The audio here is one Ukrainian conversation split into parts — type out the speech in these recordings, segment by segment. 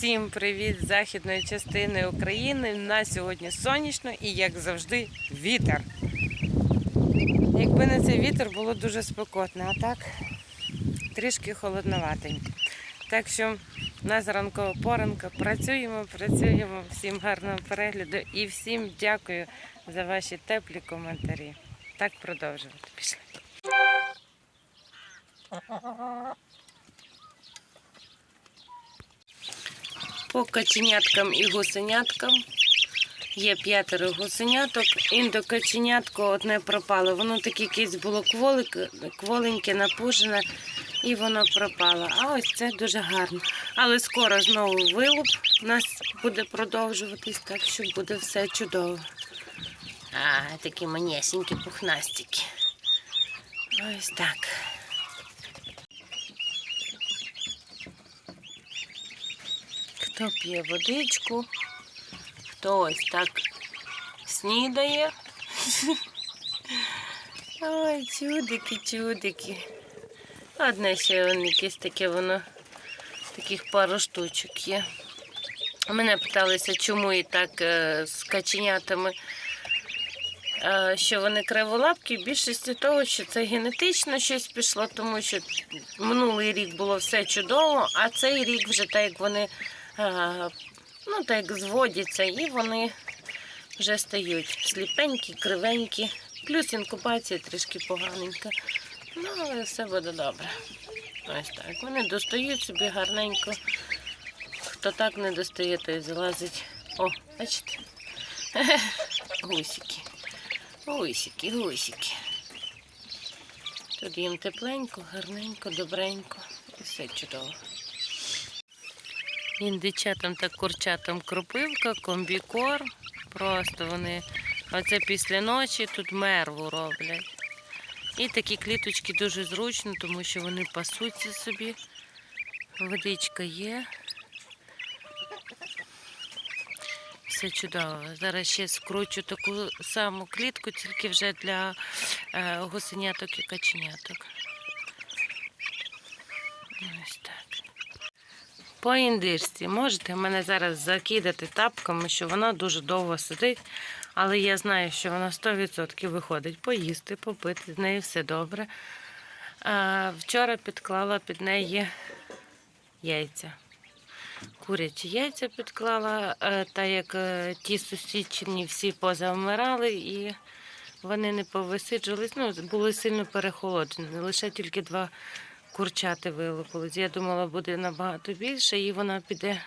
Всім привіт з західної частини України. На сьогодні сонячно і, як завжди, вітер. Якби не цей вітер, було дуже спекотно, а так трішки холодноватенько. Так що в нас ранкова поранка. Працюємо, працюємо. Всім гарного перегляду і всім дякую за ваші теплі коментарі. Так продовжувати. Пішли. По каченяткам і гусеняткам є п'ятеро гусеняток. Індокаченятко одне пропало. Воно таке якесь було кволеньке, напужене, і воно пропало. А ось це дуже гарно. Але скоро знову вилуп у нас буде продовжуватись, так що буде все чудово. А, такі манесенькі пухнастики. Ось так. Хто п'є водичку, хто ось так снідає. Ой, чудики, чудики. Одне ще вон якесь таке воно, таких пару штучок є. Мене питалися, чому і так е, з каченятами, е, що вони криволапки. В більшості того, що це генетично щось пішло, тому що минулий рік було все чудово, а цей рік вже так як вони ну, так як зводяться, і вони вже стають сліпенькі, кривенькі, плюс інкубація трішки поганенька. Ну, але все буде добре. Ось так. Вони достають собі гарненько. Хто так не достає, той залазить. О, бачите? Гусики. Гусики, гусики. Тут їм тепленько, гарненько, добренько. І все чудово. Індичатам та курчатам кропивка, комбікор. Просто вони оце після ночі тут мерву роблять. І такі кліточки дуже зручно, тому що вони пасуться собі. Водичка є. Все чудово. Зараз ще скручу таку саму клітку, тільки вже для е, гусеняток і каченяток. Ось так. По індичці можете мене зараз закидати тапками, що вона дуже довго сидить, але я знаю, що вона 100% виходить поїсти, попити, з нею все добре. А, вчора підклала під неї яйця. Курячі яйця підклала, е, та як е, ті сусідчині всі позавмирали і вони не повисиджувались, ну, були сильно перехолоджені. Лише тільки два курчати вилупились. Я думала, буде набагато більше, і вона піде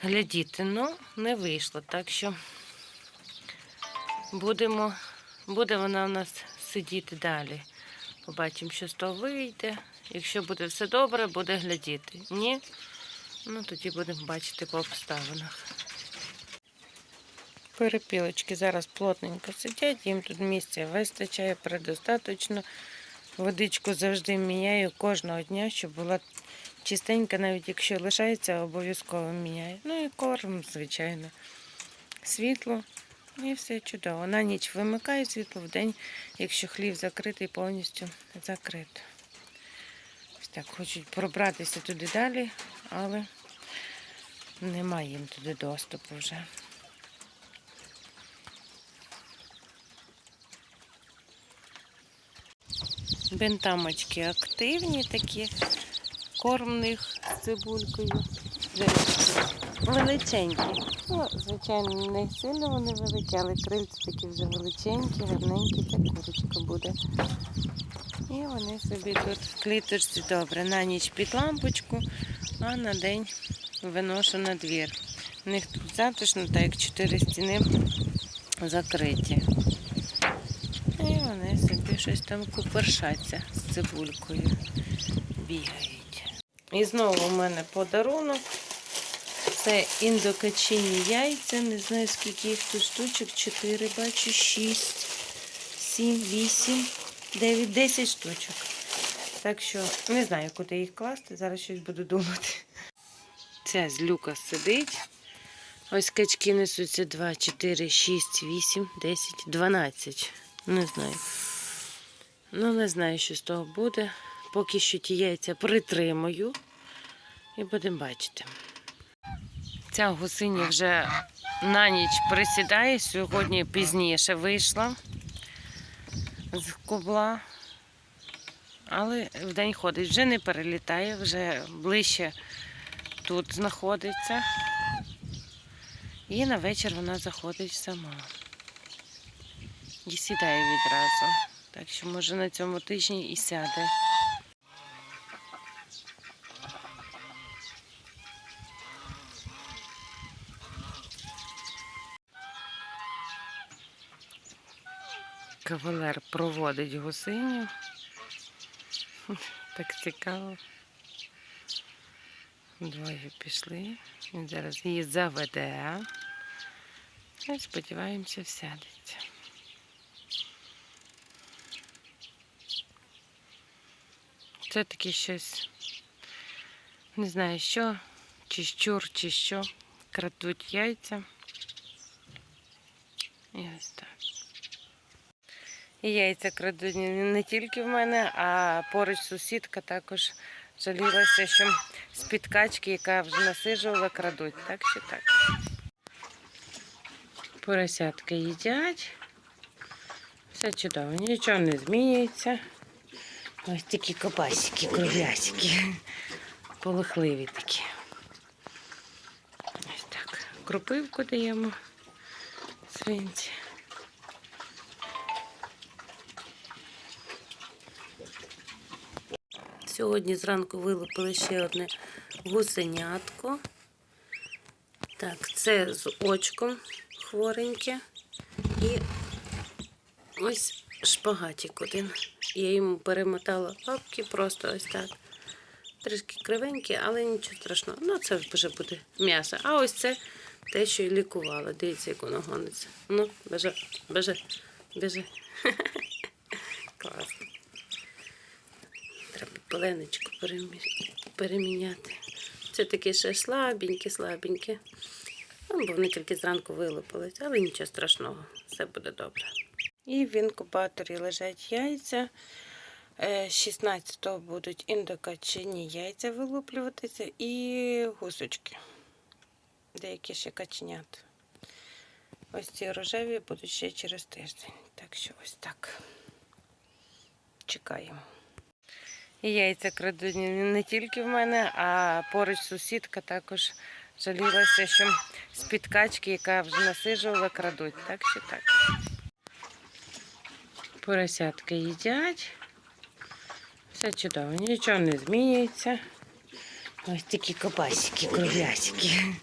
глядіти. Ну, не вийшло. Так що будемо, буде вона у нас сидіти далі. Побачимо, що з того вийде. Якщо буде все добре, буде глядіти. Ні, ну тоді будемо бачити по обставинах. Перепілочки зараз плотненько сидять, їм тут місця вистачає, предостаточно. Водичку завжди міняю кожного дня, щоб була чистенька, навіть якщо лишається, обов'язково міняю. Ну і корм, звичайно. Світло і все чудово. На ніч вимикаю світло, в день, якщо хлів закритий, повністю закрито. Ось так хочуть пробратися туди далі, але немає їм туди доступу вже. Бентамочки активні такі, корм них з цибулькою. Величенькі. Ну, звичайно, не сильно вони великі, але крильці такі вже величенькі, гарненькі, це курочка буде. І вони собі тут в кліточці добре. На ніч під лампочку, а на день виношу на двір. У них тут затишно, так як чотири стіни закриті. Вони собі щось там купершаться з цибулькою. Бігають. І знову у мене подарунок. Це індокачині яйця. Не знаю, скільки їх тут штучок. 4, бачу, 6, 7, 8, 9, 10 штучок. Так що не знаю, куди їх класти. Зараз щось буду думати. Ця злюка сидить. Ось качки несуться 2, 4, 6, 8, 10, 12. Не знаю. Ну, не знаю, що з того буде. Поки що ті яйця притримую. І будемо бачити. Ця гусиня вже на ніч присідає, сьогодні пізніше вийшла з кубла. Але вдень ходить, вже не перелітає, вже ближче тут знаходиться. І на вечір вона заходить сама. І сідає відразу. Так що, може, на цьому тижні і сяде. Кавалер проводить гусиню. Так цікаво. Двоє пішли. Він зараз її заведе. Сподіваємося, всядеться. Це таке щось. Не знаю що, чи щур, чи що. Крадуть яйця. І ось так. І яйця крадуть не тільки в мене, а поруч сусідка також жалілася, що з-під качки, яка вже насижувала, крадуть. Так що так. Поросятки їдять. Все чудово, нічого не змінюється. Ось такі копасики, круглясики. Полохливі такі. Ось так. Крупивку даємо свинці. Сьогодні зранку вилупили ще одне гусенятко. Так, це з очком хвореньке. І ось шпагатик один. Я йому перемотала лапки, просто ось так. Трішки кривенькі, але нічого страшного. Ну, це вже буде м'ясо. А ось це те, що і лікувала. Дивіться, як воно гониться. Ну, біжи, біжи, біжи. Класно. Треба перемі- переміняти. Це таке ще слабеньке, слабеньке. Ну, бо вони тільки зранку вилупились, але нічого страшного, все буде добре. І в інкубаторі лежать яйця. Е, 16-го будуть індокачині яйця вилуплюватися і гусочки. Деякі ще каченят. Ось ці рожеві будуть ще через тиждень. Так що ось так. Чекаємо. Яйця крадуть не тільки в мене, а поруч сусідка також жалілася, що з-під качки, яка вже насижувала, крадуть. Так що так. Поросятки їдять. Все чудово, нічого не змінюється. Ось такі копасики, круглясики.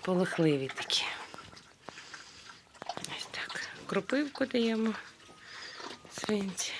Полохливі такі. Ось так. Крупивку даємо свинці.